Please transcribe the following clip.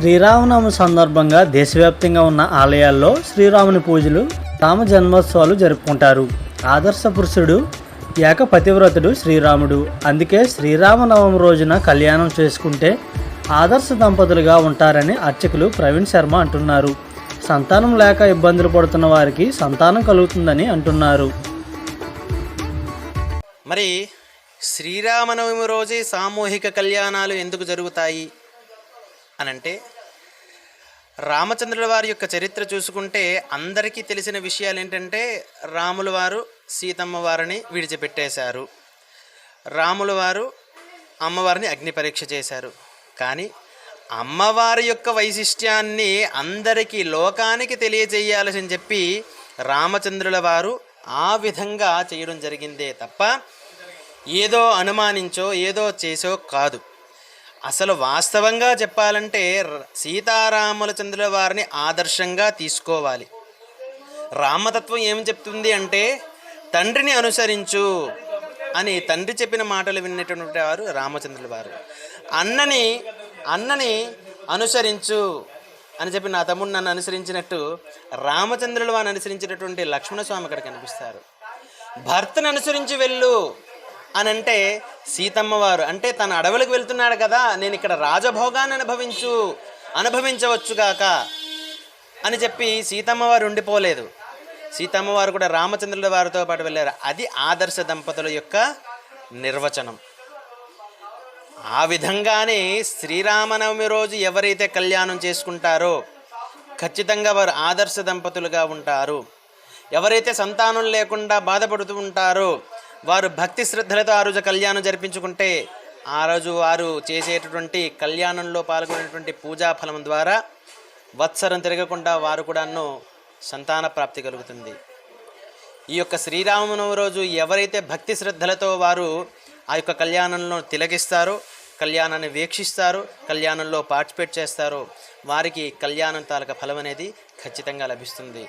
శ్రీరామనవమి సందర్భంగా దేశవ్యాప్తంగా ఉన్న ఆలయాల్లో శ్రీరాముని పూజలు రామ జన్మోత్సవాలు జరుపుకుంటారు. ఆదర్శ పురుషుడు ఏక పతివ్రతుడు శ్రీరాముడు. అందుకే శ్రీరామనవమి రోజున కళ్యాణం చేసుకుంటే ఆదర్శ దంపతులుగా ఉంటారని అర్చకులు ప్రవీణ్ శర్మ అంటున్నారు. సంతానం లేక ఇబ్బందులు పడుతున్న వారికి సంతానం కలుగుతుందని అంటున్నారు. మరి శ్రీరామనవమి రోజే సామూహిక కళ్యాణాలు ఎందుకు జరుగుతాయి? అనంటే రామచంద్రుల వారి యొక్క చరిత్ర చూసుకుంటే అందరికీ తెలిసిన విషయాలు ఏంటంటే రాముల వారు సీతమ్మ వారిని విడిచిపెట్టేశారు. రాముల వారు అమ్మవారిని అగ్ని పరీక్ష చేశారు. కానీ అమ్మవారి యొక్క వైశిష్ట్యాన్ని అందరికీ లోకానికి తెలియజేయాలని చెప్పి రామచంద్రుల వారు ఆ విధంగా చేయడం జరిగిందే తప్ప ఏదో అనుమానించో ఏదో చేసో కాదు. అసలు వాస్తవంగా చెప్పాలంటే ర- సీతారాముల చంద్రుల వారిని ఆదర్శంగా తీసుకోవాలి. రామతత్వం ఏమి చెప్తుంది అంటే తండ్రిని అనుసరించు అని తండ్రి చెప్పిన మాటలు విన్నటువంటి వారు రామచంద్రుల వారు. అన్నని అన్నని అనుసరించు అని చెప్పి నా తమ్ముడు నన్ను అనుసరించినట్టు రామచంద్రుల వారిని అనుసరించినటువంటి లక్ష్మణస్వామి అక్కడ కనిపిస్తారు. భర్తను అనుసరించి వెళ్ళు. అని అంటే సీతమ్మవారు అంటే తన అడవులకు వెళ్తున్నాడు కదా నేను ఇక్కడ రాజభోగాన్ని అనుభవించు అనుభవించవచ్చుగాక అని చెప్పి సీతమ్మవారు ఉండిపోలేదు. సీతమ్మవారు కూడా రామచంద్రుల వారితో పాటు వెళ్ళారు. అది ఆదర్శ దంపతుల యొక్క నిర్వచనం. ఆ విధంగానే శ్రీరామనవమి రోజు ఎవరైతే కళ్యాణం చేసుకుంటారో ఖచ్చితంగా వారు ఆదర్శ దంపతులుగా ఉంటారు. ఎవరైతే సంతానం లేకుండా బాధపడుతూ ఉంటారో వారు భక్తి శ్రద్ధలతో ఆ రోజు కళ్యాణం జరిపించుకుంటే ఆ రోజు వారు చేసేటటువంటి కళ్యాణంలో పాల్గొనేటువంటి పూజా ఫలం ద్వారా వత్సరం తిరగకుండా వారు కూడాను సంతాన ప్రాప్తి కలుగుతుంది. ఈ యొక్క శ్రీరామనవమి రోజు ఎవరైతే భక్తి శ్రద్ధలతో వారు ఆ యొక్క కళ్యాణంలో తిలకిస్తారో కళ్యాణాన్ని వీక్షిస్తారో కళ్యాణంలో పార్టిసిపేట్ చేస్తారో వారికి కళ్యాణం తాలక ఫలం అనేది ఖచ్చితంగా లభిస్తుంది.